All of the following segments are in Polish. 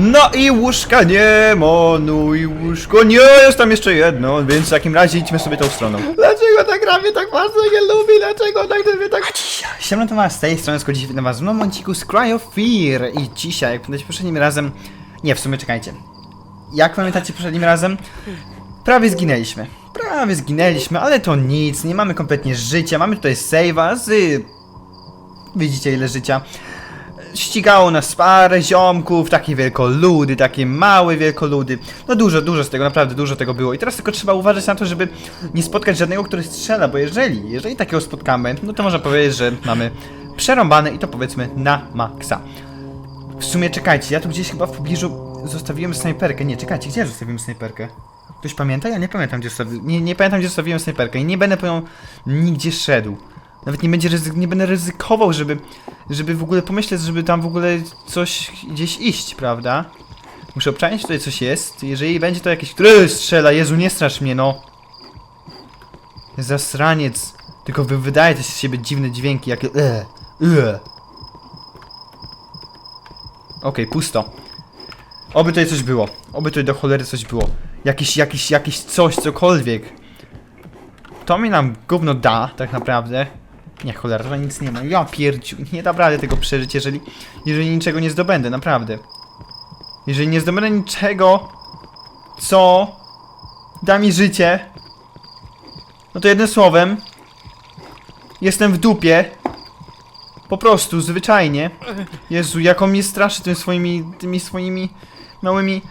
No i łóżka nie ma, no i łóżko nie, jest tam jeszcze jedno, więc w takim razie idźmy sobie tą stroną. Dlaczego ta gra mnie tak bardzo nie lubi, dlaczego tak mnie tak... Siemno to z tej strony, skoro witam was w nowym odcinku z Cry of Fear i dzisiaj, jak pamiętacie poprzednim razem... Nie, w sumie czekajcie. Jak pamiętacie poprzednim razem? Prawie zginęliśmy. Prawie zginęliśmy, ale to nic, nie mamy kompletnie życia, mamy tutaj save'a z... Widzicie ile życia. Ścigało nas parę ziomków, takie wielkoludy, takie małe wielkoludy. No dużo, dużo z tego, naprawdę dużo tego było. I teraz tylko trzeba uważać na to, żeby nie spotkać żadnego, który strzela, bo jeżeli, jeżeli takiego spotkamy, no to można powiedzieć, że mamy przerąbane i to powiedzmy na maksa. W sumie czekajcie, ja tu gdzieś chyba w pobliżu zostawiłem snajperkę. Nie, czekajcie, gdzie ja zostawiłem snajperkę? Ktoś pamięta? Ja nie pamiętam gdzie zostawiłem. Nie, nie pamiętam gdzie zostawiłem snajperkę i nie będę po nią nigdzie szedł. Nawet nie, będzie ryzyk, nie będę ryzykował, żeby, żeby w ogóle pomyśleć, żeby tam w ogóle coś gdzieś iść, prawda? Muszę obczaić, tutaj coś jest. Jeżeli będzie to jakieś... Który strzela? Jezu, nie strasz mnie, no! Zasraniec. Tylko wy wydajecie z siebie dziwne dźwięki, jakie... E, e. Okej, pusto. Oby tutaj coś było. Oby tutaj do cholery coś było. Jakiś, jakiś, jakiś coś, cokolwiek. To mi nam gówno da, tak naprawdę. Nie, cholera, nic nie ma. Ja pierdziu, nie da rady tego przeżyć, jeżeli, jeżeli niczego nie zdobędę, naprawdę. Jeżeli nie zdobędę niczego, co da mi życie, no to jednym słowem, jestem w dupie. Po prostu, zwyczajnie. Jezu, jak on mnie straszy swoimi, tymi swoimi małymi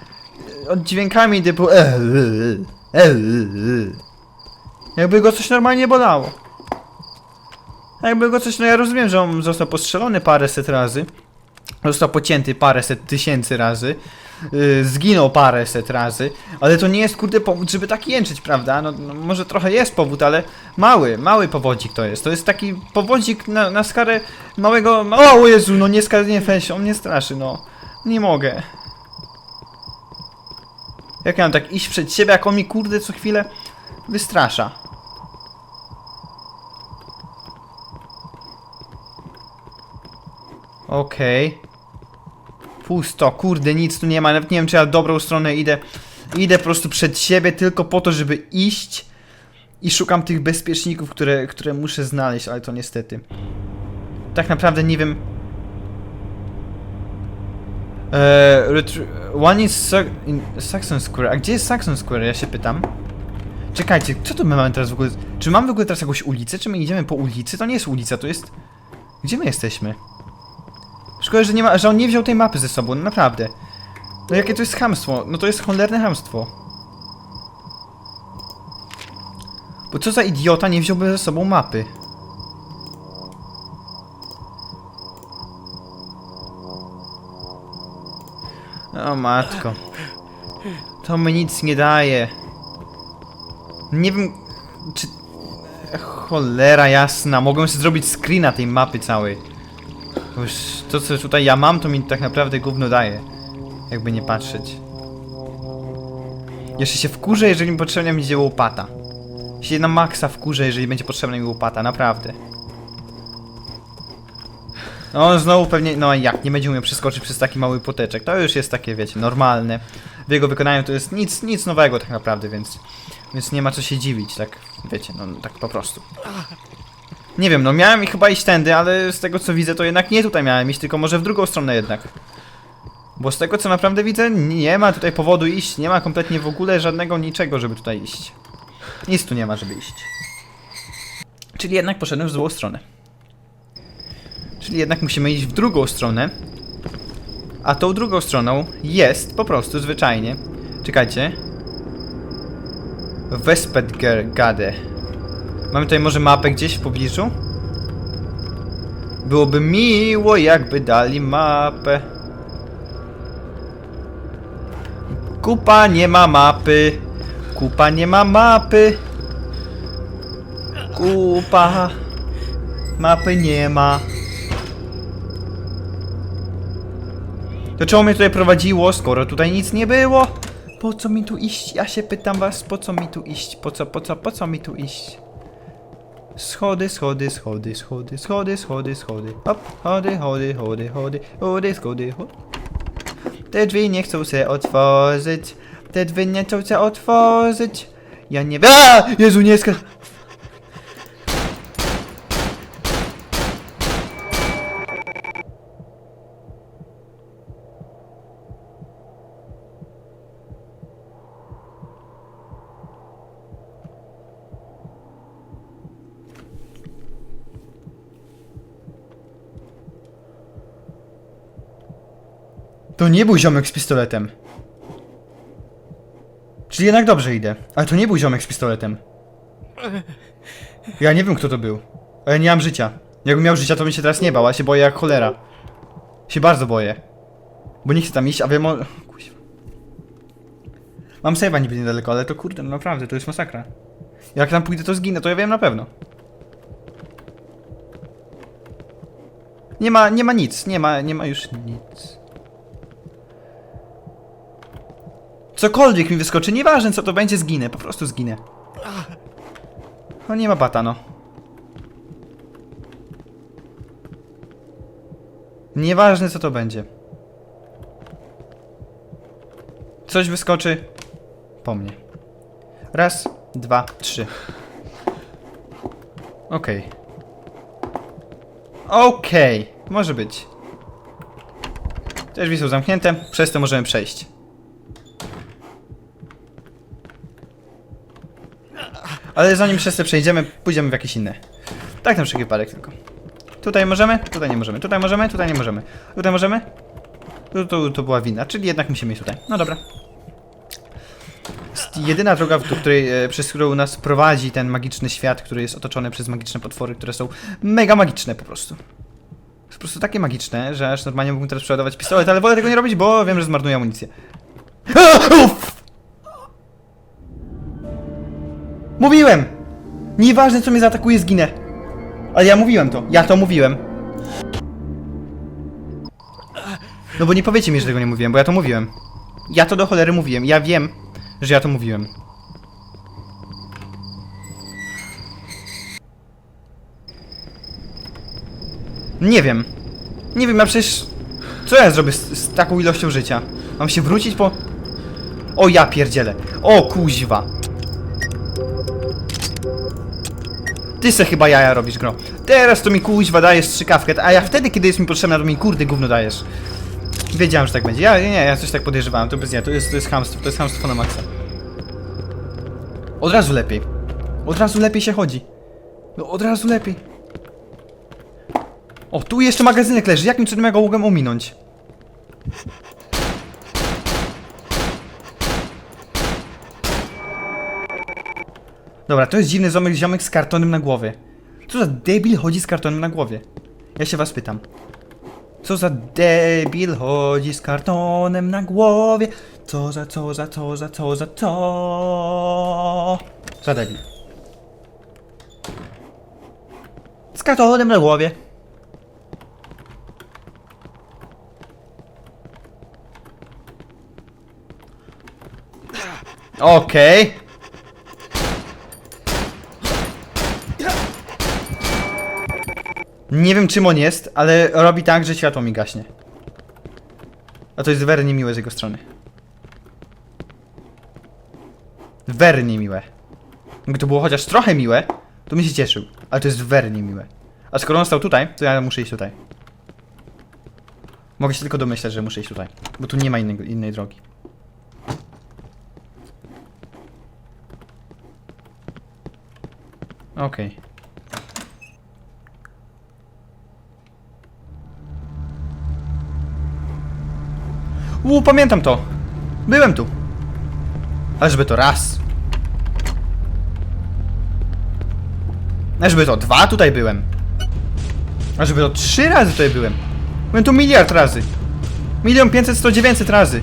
e, oddźwiękami typu e, e. Jakby go coś normalnie bolało. Jakby go coś, no ja rozumiem, że on został postrzelony paręset razy. Został pocięty paręset tysięcy razy. Yy, zginął paręset razy. Ale to nie jest kurde powód, żeby tak jęczyć, prawda? No, no może trochę jest powód, ale mały, mały powodzik to jest. To jest taki powodzik na, na skalę małego... O Jezu, no nie nie weź, on mnie straszy, no. Nie mogę. Jak ja mam tak iść przed siebie, jak on mi kurde co chwilę wystrasza. Okej. Pusto, kurde, nic tu nie ma, nawet nie wiem czy ja w dobrą stronę idę. Idę po prostu przed siebie tylko po to, żeby iść i szukam tych bezpieczników, które, które muszę znaleźć, ale to niestety. Tak naprawdę nie wiem. Eee, one is in Saxon Square. A gdzie jest Saxon Square? Ja się pytam. Czekajcie, co tu my mamy teraz w ogóle? Czy mamy w ogóle teraz jakąś ulicę? Czy my idziemy po ulicy? To nie jest ulica, to jest... Gdzie my jesteśmy? Szkoda, że nie ma, że on nie wziął tej mapy ze sobą, no naprawdę. No jakie to jest hamstwo? No to jest cholerne hamstwo. Bo co za idiota nie wziąłby ze sobą mapy? O matko. To mi nic nie daje. Nie wiem, czy... Cholera jasna, mogłem sobie zrobić screena tej mapy całej. Bo to, co tutaj ja mam, to mi tak naprawdę gówno daje. Jakby nie patrzeć. Jeszcze się wkurzę, jeżeli mi potrzebna będzie łopata. Się na maksa wkurzę, jeżeli będzie potrzebna mi łopata, naprawdę. No on znowu pewnie, no jak, nie będzie umiał przeskoczyć przez taki mały poteczek. To już jest takie, wiecie, normalne. W jego wykonaniu to jest nic, nic nowego tak naprawdę, więc... Więc nie ma co się dziwić, tak, wiecie, no tak po prostu. Nie wiem, no miałem chyba iść tędy, ale z tego co widzę, to jednak nie tutaj miałem iść, tylko może w drugą stronę jednak. Bo z tego co naprawdę widzę, nie ma tutaj powodu iść, nie ma kompletnie w ogóle żadnego niczego, żeby tutaj iść. Nic tu nie ma, żeby iść. Czyli jednak poszedłem w złą stronę. Czyli jednak musimy iść w drugą stronę. A tą drugą stroną jest po prostu zwyczajnie. Czekajcie. Wespetgade. Mamy tutaj może mapę gdzieś w pobliżu? Byłoby miło, jakby dali mapę. Kupa nie ma mapy. Kupa nie ma mapy. Kupa. Mapy nie ma. To czemu mnie tutaj prowadziło, skoro tutaj nic nie było? Po co mi tu iść? Ja się pytam was, po co mi tu iść? Po co, po co, po co mi tu iść? Schody, schody, schody, schody, schody, schody, schody. Hop, chody, chody, chody, chody, chody, schody, chody. Te drzwi nie chcą się otworzyć. Te drzwi nie chcą się otworzyć. Ja nie. A! Jezu, nie skacz. To nie był ziomek z pistoletem. Czyli jednak dobrze idę. Ale to nie był ziomek z pistoletem. Ja nie wiem kto to był. Ale nie mam życia. Jakbym miał życia, to bym się teraz nie bał, a się boję jak cholera. Się bardzo boję. Bo nie chcę tam iść, a wiem o... Mam save'a niby niedaleko, ale to kurde, no naprawdę, to jest masakra. Jak tam pójdę, to zginę, to ja wiem na pewno. Nie ma, nie ma nic, nie ma, nie ma już nic. Cokolwiek mi wyskoczy, nieważne co to będzie, zginę, po prostu zginę. No nie ma bata, no. Nieważne co to będzie. Coś wyskoczy po mnie. Raz, dwa, trzy. Okej. Okej, może być. Te drzwi są zamknięte, przez to możemy przejść. Ale zanim przez te przejdziemy, pójdziemy w jakieś inne. Tak na wszelki wypadek tylko. Tutaj możemy, tutaj nie możemy, tutaj możemy, tutaj nie możemy. Tutaj możemy? Tu, tu, to była wina, czyli jednak musimy iść tutaj. No dobra. Jest jedyna droga, w której, e, przez którą nas prowadzi ten magiczny świat, który jest otoczony przez magiczne potwory, które są mega magiczne po prostu. Jest po prostu takie magiczne, że aż normalnie mógłbym teraz przeładować pistolet, ale wolę tego nie robić, bo wiem, że zmarnuję amunicję. A! Mówiłem! Nieważne co mnie zaatakuje, zginę. Ale ja mówiłem to. Ja to mówiłem. No bo nie powiecie mi, że tego nie mówiłem, bo ja to mówiłem. Ja to do cholery mówiłem. Ja wiem, że ja to mówiłem. Nie wiem. Nie wiem, ja przecież... Co ja zrobię z, z taką ilością życia? Mam się wrócić po... O ja pierdzielę. O kuźwa. Ty se chyba jaja robisz, gro. Teraz to mi kuźwa dajesz strzykawkę, a ja wtedy, kiedy jest mi potrzebna, to mi kurde gówno dajesz. Wiedziałem, że tak będzie. Ja nie, nie, ja coś tak podejrzewałem, to bez nie, to jest, to jest hamstwo, to jest hamstwo na maksa. Od razu lepiej. Od razu lepiej się chodzi. No od razu lepiej. O, tu jeszcze magazynek leży, jakim cudem ja go mogłem ominąć? Dobra, to jest dziwny ziomek, ziomek z kartonem na głowie. Co za debil chodzi z kartonem na głowie? Ja się was pytam. Co za debil chodzi z kartonem na głowie? Co za, co za, co za, co za, co? Za debil. Z kartonem na głowie. Okej. Nie wiem czym on jest, ale robi tak, że światło mi gaśnie. A to jest wery niemiłe z jego strony. Wery niemiłe. Gdyby to było chociaż trochę miłe, to bym się cieszył. Ale to jest wery niemiłe. A skoro on stał tutaj, to ja muszę iść tutaj. Mogę się tylko domyślać, że muszę iść tutaj. Bo tu nie ma innego, innej drogi. Okej. U, pamiętam to. Byłem tu. Ale żeby to raz. A żeby to dwa tutaj byłem. A żeby to trzy razy tutaj byłem. Byłem tu miliard razy. Milion pięćset, sto dziewięćset razy.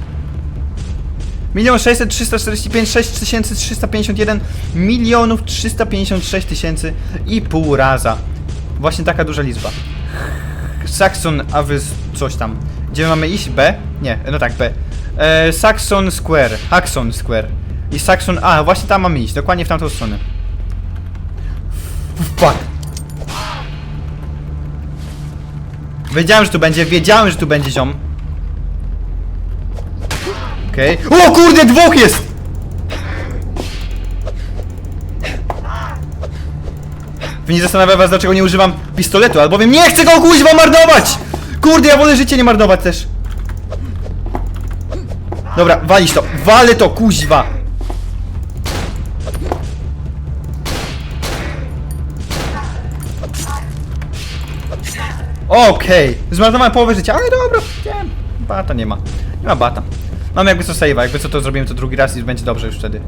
Milion sześćset, trzysta czterdzieści pięć, sześć tysięcy trzysta pięćdziesiąt jeden, milionów trzysta pięćdziesiąt sześć tysięcy i pół raza. Właśnie taka duża liczba. Saxon Avis coś tam. Gdzie mamy iść? B? Nie, no tak, B. E, Saxon Square, Haxon Square. I Saxon... A, właśnie tam mamy iść, dokładnie w tamtą stronę. Fuck. Wiedziałem, że tu będzie, wiedziałem, że tu będzie ziom. Okej. O kurde, dwóch jest! Wy nie zastanawia was, dlaczego nie używam pistoletu, albowiem nie chcę go kuźwa marnować! Kurde, ja wolę życie nie marnować też. Dobra, walić to, walę to, kuźwa! Okej, zmarnowałem połowę życia, ale dobra, nie, bata nie ma. Nie ma bata. Mamy jakby co save'a, jakby co to zrobimy to drugi raz i będzie dobrze już wtedy.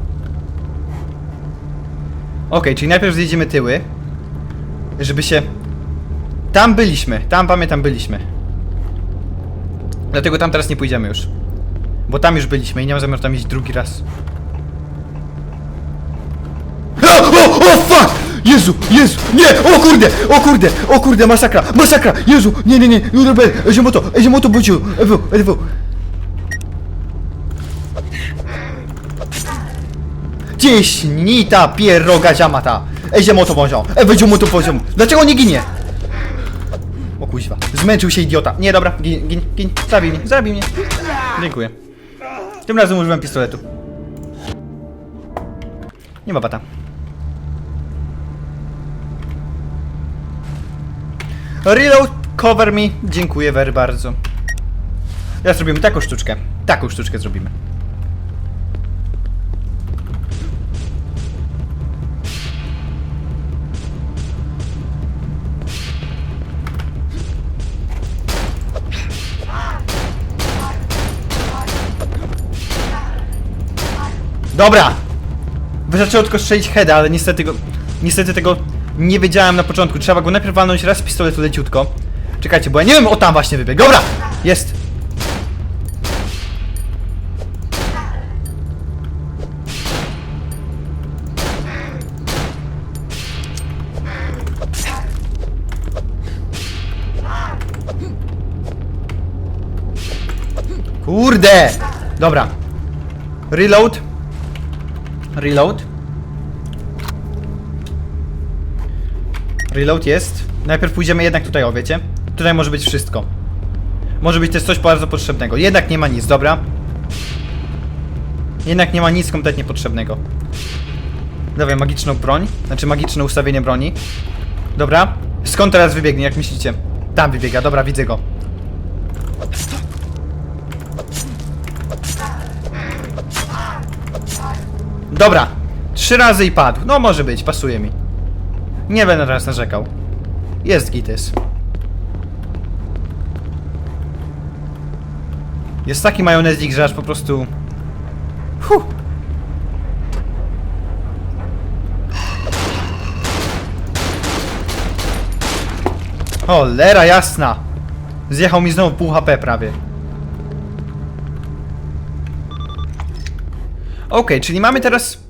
Okej, czyli najpierw zjedziemy tyły, żeby się... Tam byliśmy, tam pamiętam byliśmy. Dlatego tam teraz nie pójdziemy już. Bo tam już byliśmy i nie mam zamiaru tam iść drugi raz. O, o, fuck! Jezu, Jezu, nie, o kurde, o kurde, o kurde, masakra, masakra, Jezu, nie, nie, nie, Jurobel, Eziomoto, Eziomoto, budziu, Ewo, Ewo. Cieśnita pieroga ziamata, Eziomoto poziom, Eziomoto poziom, dlaczego nie ginie? Kuźwa, zmęczył się idiota, nie, dobra, gin, gin, gin, zabij mnie, zabij mnie, dziękuję. Tym razem używam pistoletu. Nie ma bata. Reload, cover me. Dziękuję very bardzo. Teraz zrobimy taką sztuczkę. Taką sztuczkę zrobimy. Dobra! Wystarczyło tylko strzelić heada, ale niestety go... Niestety tego nie wiedziałem na początku. Trzeba go najpierw walnąć raz pistoletu leciutko. Czekajcie, bo ja nie wiem, o tam właśnie wybiegł. Dobra! Jest! Kurde! Dobra. Reload. Reload. Reload jest. Najpierw pójdziemy jednak tutaj, o wiecie? Tutaj może być wszystko. Może być też coś bardzo potrzebnego. Jednak nie ma nic, dobra? Jednak nie ma nic kompletnie potrzebnego. Dawaj, magiczną broń. Znaczy magiczne ustawienie broni. Dobra. Skąd teraz wybiegnie, jak myślicie? Tam wybiega, dobra, widzę go. Dobra. Trzy razy i padł. No może być, pasuje mi. Nie będę teraz narzekał. Jest gites. Jest taki majonezik, że aż po prostu... Huh. Cholera jasna! Zjechał mi znowu pół HP prawie. Okej, czyli mamy teraz...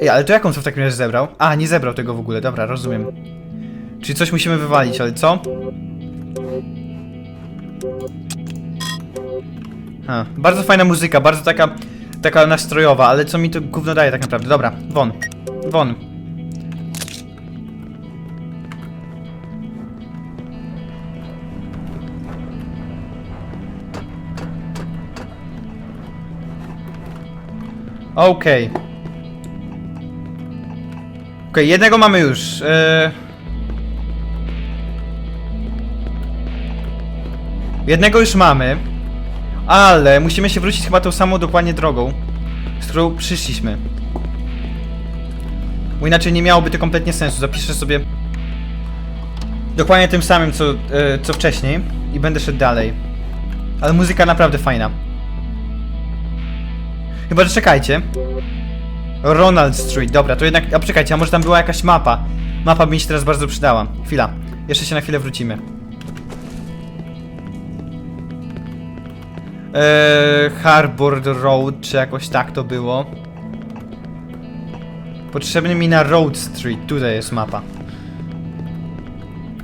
Ej, ale to jaką co w takim razie zebrał? A, nie zebrał tego w ogóle, dobra, rozumiem. Czyli coś musimy wywalić, ale co? Ha, bardzo fajna muzyka, bardzo taka... Taka nastrojowa, ale co mi to gówno daje tak naprawdę? Dobra, won. Won. Okej. Okej, jednego mamy już. Eee... Jednego już mamy. Ale musimy się wrócić chyba tą samą dokładnie drogą, z którą przyszliśmy. Bo inaczej nie miałoby to kompletnie sensu. Zapiszę sobie dokładnie tym samym, co, e, co wcześniej i będę szedł dalej. Ale muzyka naprawdę fajna. Chyba, że czekajcie. Ronald Street, dobra, to jednak... A czekajcie, a może tam była jakaś mapa? Mapa by mi się teraz bardzo przydała. Chwila. Jeszcze się na chwilę wrócimy. Eee, Harbor Road, czy jakoś tak to było. Potrzebny mi na Road Street. Tutaj jest mapa.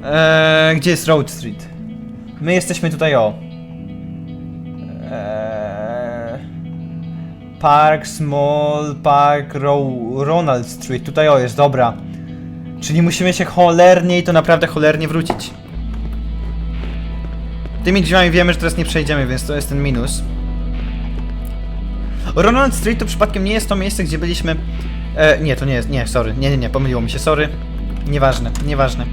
Eee, gdzie jest Road Street? My jesteśmy tutaj o. Park Small Park Ro Ronald Street. Tutaj o jest, dobra. Czyli musimy się cholernie i to naprawdę cholernie wrócić. Tymi drzwiami wiemy, że teraz nie przejdziemy, więc to jest ten minus. Ronald Street to przypadkiem nie jest to miejsce, gdzie byliśmy... E, nie, to nie jest, nie, sorry, nie, nie, nie, pomyliło mi się, sorry. Nieważne, nieważne.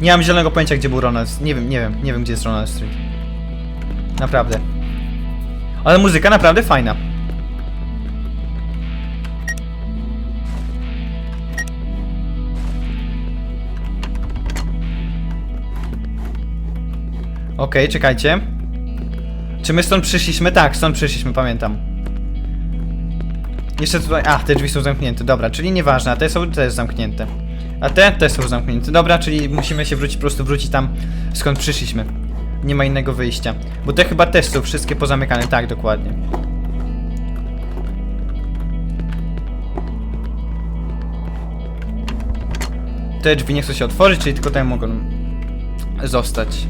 Nie mam zielonego pojęcia, gdzie był Ronald, nie wiem, nie wiem, nie wiem, gdzie jest Ronald Street. Naprawdę. Ale muzyka naprawdę fajna. Okej, czekajcie. Czy my stąd przyszliśmy? Tak, stąd przyszliśmy, pamiętam. Jeszcze tutaj... A, te drzwi są zamknięte, dobra, czyli nieważne, a te są też zamknięte. A te też są zamknięte, dobra, czyli musimy się wrócić, po prostu wrócić tam, skąd przyszliśmy. Nie ma innego wyjścia. Bo te chyba też są wszystkie pozamykane, tak, dokładnie. Te drzwi nie chcą się otworzyć, czyli tylko te mogą zostać.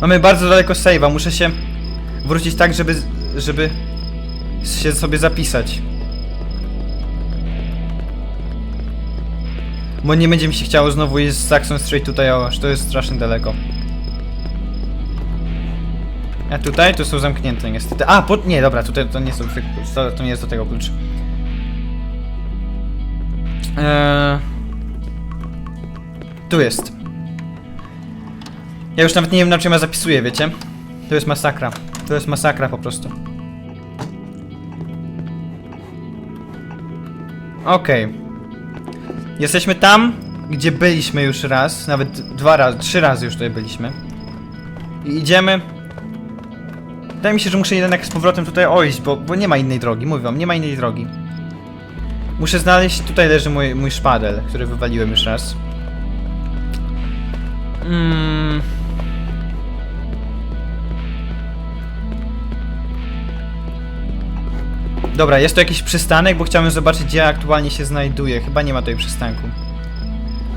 Mamy bardzo daleko save'a, muszę się wrócić tak, żeby, żeby się sobie zapisać. Bo nie będzie mi się chciało znowu iść z Saxon Street tutaj, o, aż to jest strasznie daleko. A tutaj to są zamknięte niestety. A, po, nie, dobra, tutaj to nie są to, to nie jest do tego klucz. Eee, tu jest. Ja już nawet nie wiem na czym ja zapisuję, wiecie? To jest masakra. To jest masakra po prostu. Okej. Jesteśmy tam, gdzie byliśmy już raz, nawet dwa razy, trzy razy już tutaj byliśmy. I idziemy. Wydaje mi się, że muszę jednak z powrotem tutaj ojść, bo, bo nie ma innej drogi, mówię wam, nie ma innej drogi. Muszę znaleźć, tutaj leży mój, mój szpadel, który wywaliłem już raz. Mm. Dobra, jest to jakiś przystanek, bo chciałem zobaczyć, gdzie aktualnie się znajduje. Chyba nie ma tutaj przystanku.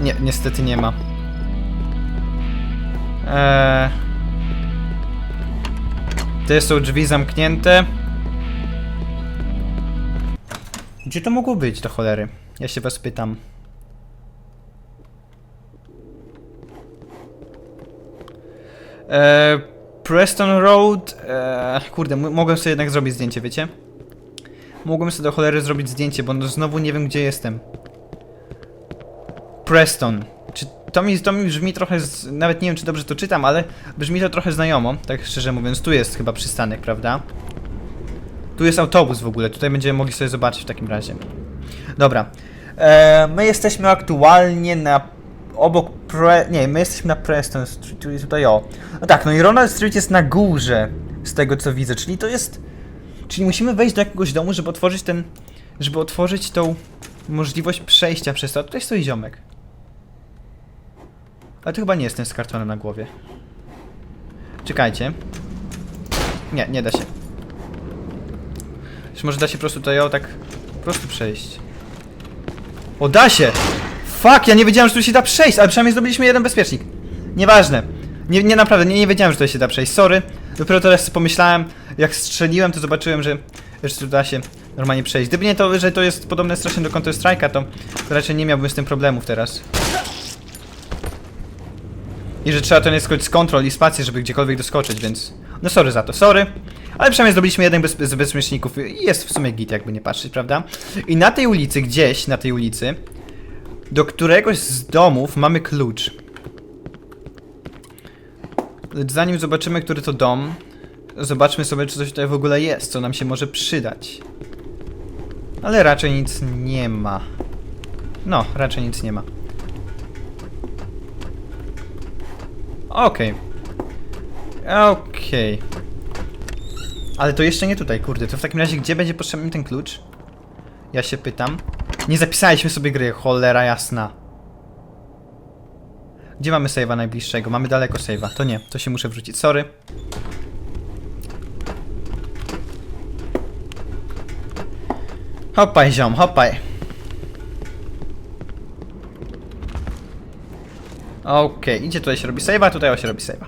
Nie, niestety nie ma. Eee... Te są drzwi zamknięte. Gdzie to mogło być, do cholery? Ja się was pytam. Eee, Preston Road. Eee, kurde, mogłem sobie jednak zrobić zdjęcie, wiecie? Mogłem sobie do cholery zrobić zdjęcie, bo no znowu nie wiem, gdzie jestem. Preston. Czy to mi, to mi brzmi trochę, z, nawet nie wiem, czy dobrze to czytam, ale brzmi to trochę znajomo, tak szczerze mówiąc. Tu jest chyba przystanek, prawda? Tu jest autobus w ogóle, tutaj będziemy mogli sobie zobaczyć w takim razie. Dobra. E, my jesteśmy aktualnie na... obok Pre... nie, my jesteśmy na Preston Street, jest tutaj o. No tak, no i Ronald Street jest na górze, z tego co widzę, czyli to jest... Czyli musimy wejść do jakiegoś domu, żeby otworzyć ten... żeby otworzyć tą możliwość przejścia przez to. A tutaj stoi ziomek. Ale to chyba nie jest ten z kartonem na głowie. Czekajcie. Nie, nie da się. Czy może da się po prostu tutaj o tak po prostu przejść? O, da się! Fuck, ja nie wiedziałem, że tu się da przejść, ale przynajmniej zrobiliśmy jeden bezpiecznik. Nieważne. Nie, nie naprawdę, nie, nie wiedziałem, że tutaj się da przejść. Sorry. Dopiero teraz pomyślałem, jak strzeliłem, to zobaczyłem, że, tu da się normalnie przejść. Gdyby nie to, że to jest podobne strasznie do Counter Strike'a, to raczej nie miałbym z tym problemów teraz. I że trzeba to nie skoczyć z kontrol i spacji, żeby gdziekolwiek doskoczyć, więc... No sorry za to, sorry. Ale przynajmniej zrobiliśmy jeden bez, z bezpieczników i jest w sumie git, jakby nie patrzeć, prawda? I na tej ulicy, gdzieś na tej ulicy, do któregoś z domów mamy klucz. Zanim zobaczymy, który to dom, zobaczmy sobie, czy coś tutaj w ogóle jest, co nam się może przydać. Ale raczej nic nie ma. No, raczej nic nie ma. Okej. Okej. Ale to jeszcze nie tutaj, kurde. To w takim razie gdzie będzie potrzebny ten klucz? Ja się pytam. Nie zapisaliśmy sobie gry, cholera jasna. Gdzie mamy save'a najbliższego? Mamy daleko save'a. To nie, to się muszę wrzucić. Sorry. Hopaj, ziom, hopaj. Okej, idzie tutaj się robi save'a, tutaj się robi save'a.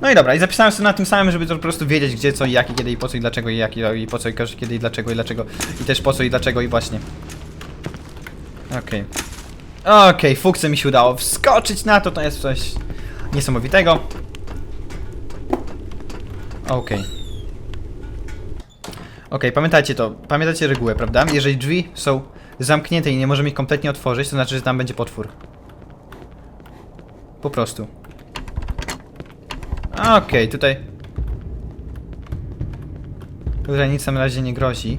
No i dobra, i zapisałem sobie na tym samym, żeby to po prostu wiedzieć gdzie, co i jak, i kiedy, i po co, i dlaczego, i jak, i, po co, i kiedy, i dlaczego, i dlaczego, i też po co, i dlaczego, i właśnie. Okej. Okej, fukce mi się udało wskoczyć na to, to jest coś niesamowitego. Okej. Okej, pamiętajcie to, pamiętajcie regułę, prawda? Jeżeli drzwi są zamknięte i nie możemy ich kompletnie otworzyć, to znaczy, że tam będzie potwór. Po prostu. Okej, tutaj... Tutaj nic samym razie nie grozi.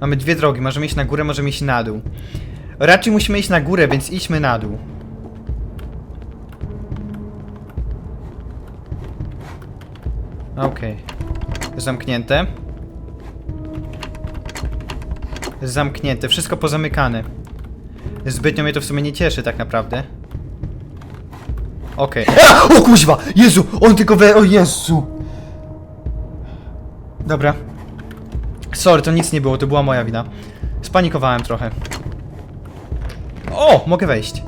Mamy dwie drogi, możemy iść na górę, możemy iść na dół. Raczej musimy iść na górę, więc idźmy na dół. Okej. Zamknięte. Zamknięte, wszystko pozamykane. Zbytnio mnie to w sumie nie cieszy tak naprawdę. Okej. A! O kuźwa! Jezu! On tylko we... O Jezu! Dobra. Sorry, to nic nie było, to była moja wina. Spanikowałem trochę. O! Mogę wejść.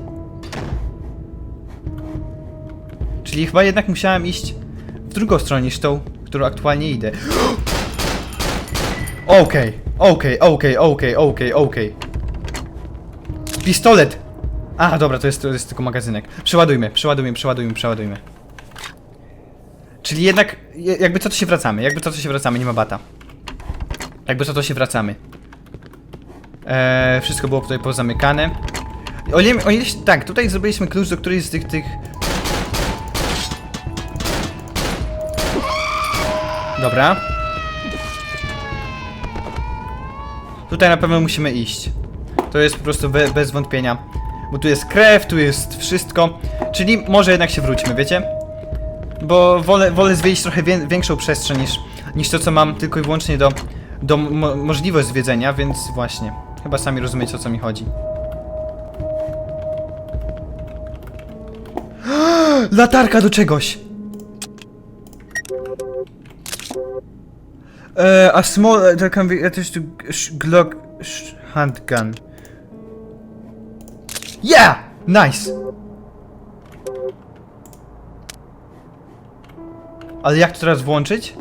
Czyli chyba jednak musiałem iść w drugą stronę niż tą, którą aktualnie idę. Okej, okej, okej, okej, okej, okej. Pistolet! A, dobra, to jest, to jest tylko magazynek. Przeładujmy, przeładujmy, przeładujmy, przeładujmy. Czyli jednak, je- jakby co to się wracamy, jakby co to się wracamy, nie ma bata. Jakby co to się wracamy. Eee, wszystko było tutaj pozamykane. O ile, o ile, tak, tutaj zrobiliśmy klucz do którejś z tych, tych... Dobra. Tutaj na pewno musimy iść. To jest po prostu be, bez wątpienia. Bo tu jest krew, tu jest wszystko. Czyli może jednak się wróćmy, wiecie? Bo wolę, wolę zwiedzić trochę wię, większą przestrzeń niż, niż to, co mam tylko i wyłącznie do, do mo możliwość zwiedzenia, więc właśnie. Chyba sami rozumiecie, o co mi chodzi. Latarka do czegoś! Uh, a small uh, that can be to sh- Glock sh- handgun. Yeah! Nice! Ale jak to teraz włączyć?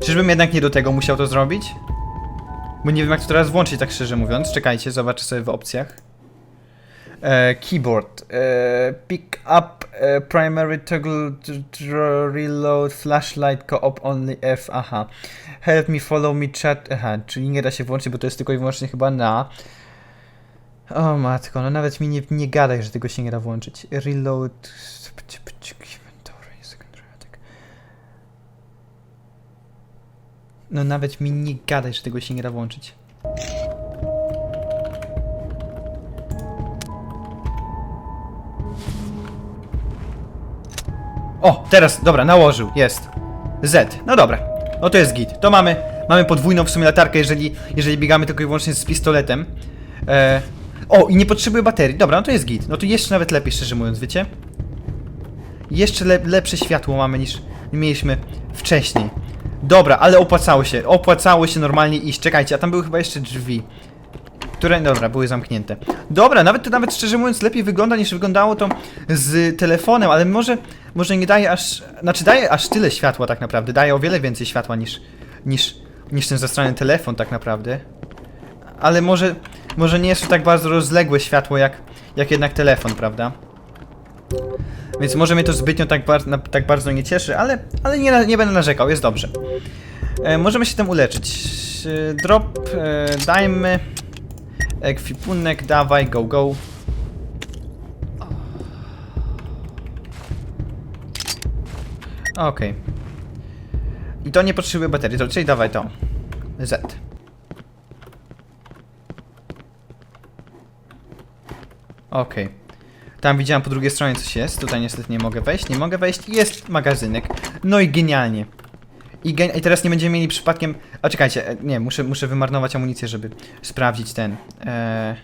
Czyżbym jednak nie do tego musiał to zrobić? Bo nie wiem jak to teraz włączyć, tak szczerze mówiąc. Czekajcie, zobaczę sobie w opcjach. E, keyboard. E, pick up e, primary toggle reload flashlight co-op only F. Aha. Help me follow me chat. Aha, czyli nie da się włączyć, bo to jest tylko i wyłącznie chyba na. O matko, no nawet mi nie, nie gadaj, że tego się nie da włączyć. Reload. No nawet mi nie gadaj, że tego się nie da włączyć. O, teraz, dobra, nałożył, jest. Z, no dobra. No to jest git. To mamy, mamy podwójną w sumie latarkę, jeżeli, jeżeli biegamy tylko i wyłącznie z pistoletem. E, o, i nie potrzebuję baterii. Dobra, no to jest git. No to jeszcze nawet lepiej, szczerze mówiąc, wiecie? Jeszcze le lepsze światło mamy niż mieliśmy wcześniej. Dobra, ale opłacało się. Opłacało się normalnie iść. Czekajcie, a tam były chyba jeszcze drzwi. Które, dobra, były zamknięte. Dobra, nawet to nawet szczerze mówiąc lepiej wygląda niż wyglądało to z telefonem, ale może, może nie daje aż, znaczy daje aż tyle światła tak naprawdę, daje o wiele więcej światła niż, niż, niż ten zastrany telefon tak naprawdę. Ale może, może nie jest to tak bardzo rozległe światło jak, jak jednak telefon, prawda? Więc może mnie to zbytnio tak, bar tak bardzo nie cieszy, ale, ale nie, nie będę narzekał, jest dobrze. E, możemy się tym uleczyć. E, drop, e, dajmy. Ekwipunek, dawaj, go, go. Okej. I to nie potrzebuje baterii, to czyli dawaj to. Z. Okej. Tam widziałem po drugiej stronie coś jest. Tutaj niestety nie mogę wejść. Nie mogę wejść. Jest magazynek. No i genialnie. I, gen I teraz nie będziemy mieli przypadkiem. A czekajcie, e, nie, muszę, muszę wymarnować amunicję, żeby sprawdzić ten. E...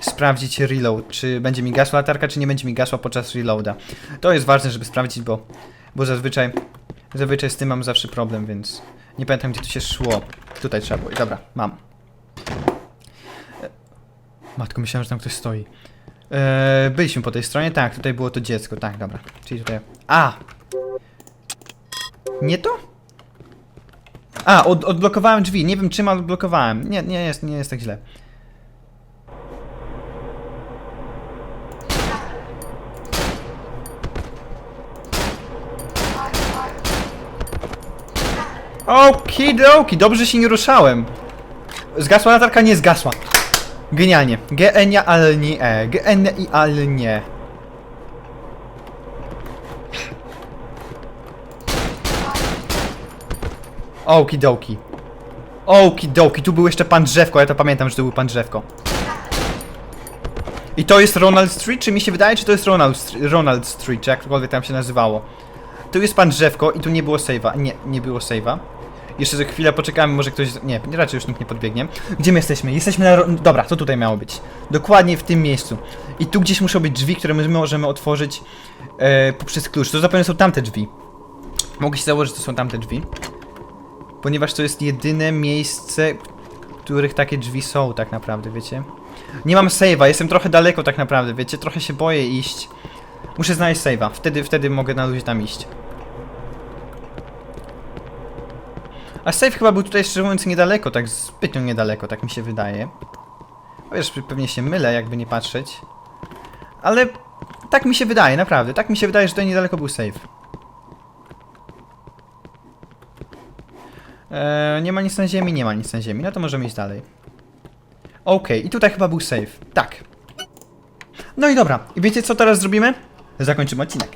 Sprawdzić reload. Czy będzie mi gasła latarka, czy nie będzie mi gasła podczas reloada. To jest ważne, żeby sprawdzić, bo, bo zazwyczaj. Zazwyczaj z tym mam zawsze problem, więc nie pamiętam gdzie tu się szło. Tutaj trzeba było. Dobra, mam. E... Matko, myślałem, że tam ktoś stoi. E... Byliśmy po tej stronie, tak, tutaj było to dziecko, tak, dobra. Czyli tutaj. A! Nie to? A, od, odblokowałem drzwi. Nie wiem czym ale odblokowałem. Nie, nie jest, nie jest tak źle. Okidoki, dobrze się nie ruszałem. Zgasła latarka? Nie zgasła. Genialnie. Genialnie. E. Genialnie. Okidoki. Okidoki, tu był jeszcze pan Drzewko, ja to pamiętam, że to był pan Drzewko. I to jest Ronald Street, czy mi się wydaje, czy to jest Ronald, Ronald Street, czy jakkolwiek tam się nazywało. Tu jest pan Drzewko i tu nie było save'a. Nie, nie było save'a. Jeszcze za chwilę poczekamy, może ktoś... Nie, raczej już nikt nie podbiegnie. Gdzie my jesteśmy? Jesteśmy na... Dobra, to tutaj miało być. Dokładnie w tym miejscu. I tu gdzieś muszą być drzwi, które my możemy otworzyć e, poprzez klucz. To zapewne są tamte drzwi. Mogę się założyć, że to są tamte drzwi. Ponieważ to jest jedyne miejsce, w których takie drzwi są tak naprawdę, wiecie? Nie mam save'a, jestem trochę daleko tak naprawdę, wiecie? Trochę się boję iść. Muszę znaleźć save'a, wtedy, wtedy mogę na luzie tam iść. A save chyba był tutaj szczerze mówiąc niedaleko, tak zbytnio niedaleko, tak mi się wydaje. Wiesz, pewnie się mylę, jakby nie patrzeć. Ale tak mi się wydaje, naprawdę. Tak mi się wydaje, że tutaj niedaleko był save. Eee, nie ma nic na ziemi, nie ma nic na ziemi. No to możemy iść dalej. Okej, i tutaj chyba był save. Tak. No i dobra. I wiecie co teraz zrobimy? Zakończymy odcinek.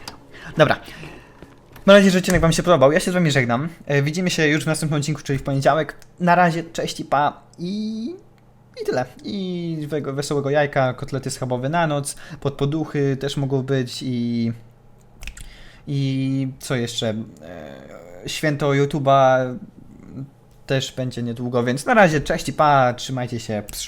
Dobra. Mam nadzieję, że odcinek Wam się podobał. Ja się z Wami żegnam. E, widzimy się już w następnym odcinku, czyli w poniedziałek. Na razie, cześć i pa. I... I tyle. I wesołego jajka, kotlety schabowe na noc, podpoduchy też mogą być i... I co jeszcze? E, święto YouTube'a też będzie niedługo, więc na razie cześć i pa, trzymajcie się. Psz.